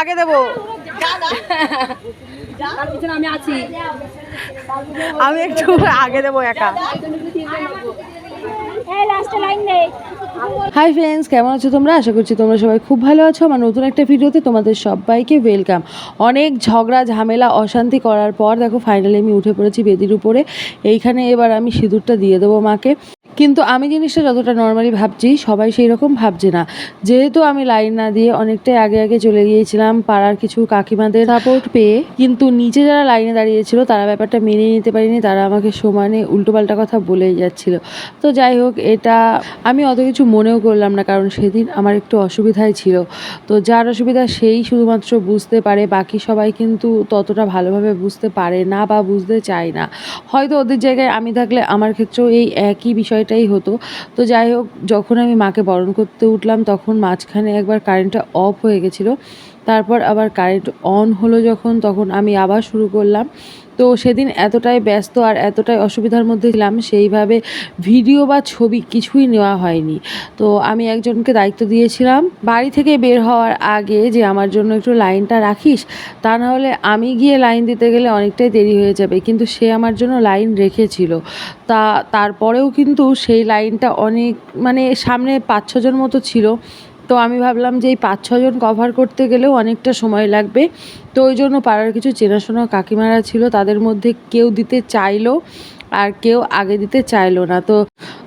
আগে দেবো। আমি আছি। আমি একটু আগে দেবো একা। হাই ফ্রেন্ডস কেমন আছো তোমরা? আশা করছি তোমরা সবাই খুব ভালো আছো। আমার নতুন একটা ভিডিওতে তোমাদের সবাইকে ওয়েলকাম অনেক ঝগড়া ঝামেলা অশান্তি করার পর দেখো ফাইনালি আমি উঠে পড়েছি বেদির উপরে। এইখানে এবার আমি সিঁদুরটা দিয়ে দেবো মাকে। কিন্তু আমি জিনিসটা যতটা নর্মালি ভাবছি, সবাই সেই রকম ভাবছে না। যেহেতু আমি লাইন না দিয়ে অনেকটাই আগে আগে চলে গিয়েছিলাম পাড়ার কিছু কাকিমাদের সাপোর্ট পেয়ে, কিন্তু নিচে যারা লাইনে দাঁড়িয়েছিল তারা ব্যাপারটা মেনে নিতে পারিনি, তারা আমাকে সমানে উল্টোপাল্টা কথা বলেই যাচ্ছিল। তো যাই হোক, এটা আমি অত কিছু মনেও করলাম না, কারণ সেদিন আমার একটু অসুবিধাই ছিল। তো যার অসুবিধা সেই শুধুমাত্র বুঝতে পারে, বাকি সবাই কিন্তু ততটা ভালোভাবে বুঝতে পারে না বা বুঝতে চায় না। হয়তো ওদের জায়গায় আমি থাকলে আমার ক্ষেত্রেও এই একই বিষয়টাই হতো। তো যাই হোক, যখন আমি মাকে বরণ করতে উঠলাম, তখন মাঝখানে একবার কারেন্টটা অফ হয়ে গেছিল। তারপর আবার কারেন্ট অন হলো যখন, তখন আমি আবার শুরু করলাম। তো সেদিন এতটাই ব্যস্ত আর এতটাই অসুবিধার মধ্যে ছিলাম, সেইভাবে ভিডিও বা ছবি কিছুই নেওয়া হয়নি। তো আমি একজনকে দায়িত্ব দিয়েছিলাম, বাড়ি থেকে বের হওয়ার আগে যে আমার জন্য একটু লাইনটা রাখিস, তা না হলে আমি গিয়ে লাইন দিতে গেলে অনেকটাই দেরি হয়ে যাবে, কিন্তু সে আমার জন্য লাইন রেখেছিল। তা, তারপরেও কিন্তু সেই লাইনটা অনেক মানে সামনে পাঁচ ছজন মতো ছিল। তো আমি ভাবলাম যে এই পাঁচ ছজন কভার করতে গেলেও অনেকটা সময় লাগবে। তো ওই জন্য পাড়ার কিছু চেনাশোনা কাকিমারা ছিল, তাদের মধ্যে কেউ দিতে চাইলো আর কেউ আগে দিতে চাইলো না। তো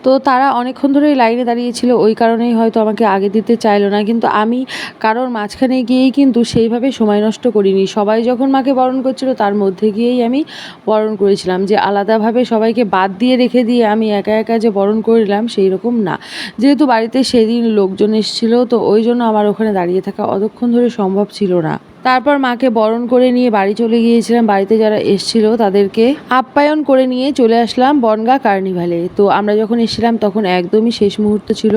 তো তারা অনেকক্ষণ ধরেই লাইনে দাঁড়িয়েছিল, ওই কারণেই হয়তো আমাকে আগে দিতে চাইলো না। কিন্তু আমি কারোর মাঝখানে গিয়েই কিন্তু সেইভাবে সময় নষ্ট করিনি। সবাই যখন মাকে বরণ করছিল, তার মধ্যে গিয়েই আমি বরণ করেছিলাম। যে আলাদাভাবে সবাইকে বাদ দিয়ে রেখে দিয়ে আমি একা একা যে বরণ করলাম সেই রকম না। যেহেতু বাড়িতে সেদিন লোকজন এসেছিল, তো ওই জন্য আমার ওখানে দাঁড়িয়ে থাকা অতক্ষণ ধরে সম্ভব ছিল না। তারপর মাকে বরণ করে নিয়ে বাড়ি চলে গিয়েছিলাম। বাড়িতে যারা এসছিল তাদেরকে আপ্যায়ন করে নিয়ে চলে আসলাম বনগা কার্নিভালে। তো আমরা যখন এসেছিলাম তখন একদমই শেষ মুহূর্ত ছিল।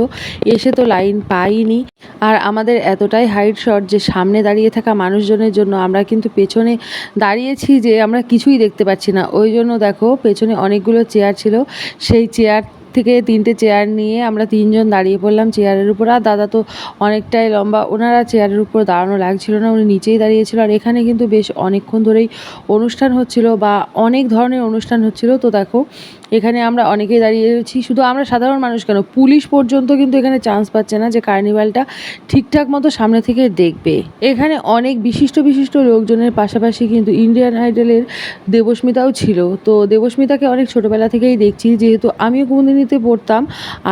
এসে তো লাইন পাইনি। আর আমাদের এতটাই হাইট শট যে সামনে দাঁড়িয়ে থাকা মানুষজনের জন্য আমরা কিন্তু পেছনে দাঁড়িয়েছি যে আমরা কিছুই দেখতে পাচ্ছি না। ওই জন্য দেখো পেছনে অনেকগুলো চেয়ার ছিল। সেই চেয়ার থেকে তিনটে চেয়ার নিয়ে আমরা তিনজন দাঁড়িয়ে পড়লাম চেয়ারের উপর। আর দাদা তো অনেকটাই লম্বা, ওনারা চেয়ারের উপর দাঁড়ানো লাগছিল না, উনি নিচেই দাঁড়িয়েছিল। আর এখানে কিন্তু বেশ অনেকক্ষণ ধরেই অনুষ্ঠান হচ্ছিল বা অনেক ধরনের অনুষ্ঠান হচ্ছিল। তো দেখো, এখানে আমরা অনেকেই দাঁড়িয়েছি। শুধু আমরা সাধারণ মানুষ কেন, পুলিশ পর্যন্ত কিন্তু এখানে চান্স পাচ্ছে না যে কার্নিভালটা ঠিকঠাক মতো সামনে থেকে দেখবে। এখানে অনেক বিশিষ্ট বিশিষ্ট লোকজনের পাশাপাশি কিন্তু ইন্ডিয়ান আইডলের দেবস্মিতাও ছিল। তো দেবস্মিতাকে অনেক ছোটোবেলা থেকেই দেখছি, যেহেতু আমিও কুমুদিনীতে পড়তাম,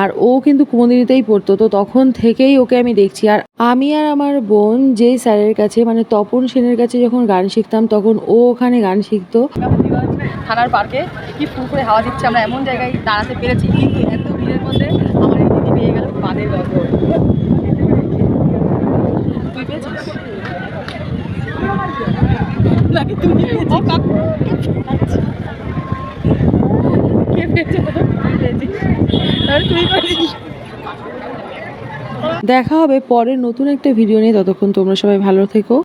আর ও কিন্তু কুমুদিনীতেই পড়তো। তো তখন থেকেই ওকে আমি দেখছি। আর আমি আর আমার বোন যেই স্যারের কাছে মানে তপন সেনের কাছে যখন গান শিখতাম, তখন ও ওখানে গান শিখতো। থানার পার্কে কি ফুরফুরে হাওয়া দিচ্ছে, আমরা এমন জায়গায় দাঁড়াতে পেরেছি। কিন্তু এত ভিড়ের মধ্যে আমার দিদি পেয়ে গেল পানের পেয়েছিস? নাকি পেয়েছিস? কে পেয়েছে? দেখা হবে পরের নতুন একটা ভিডিও নিয়ে। ততক্ষণ তোমরা সবাই ভালো থেকো।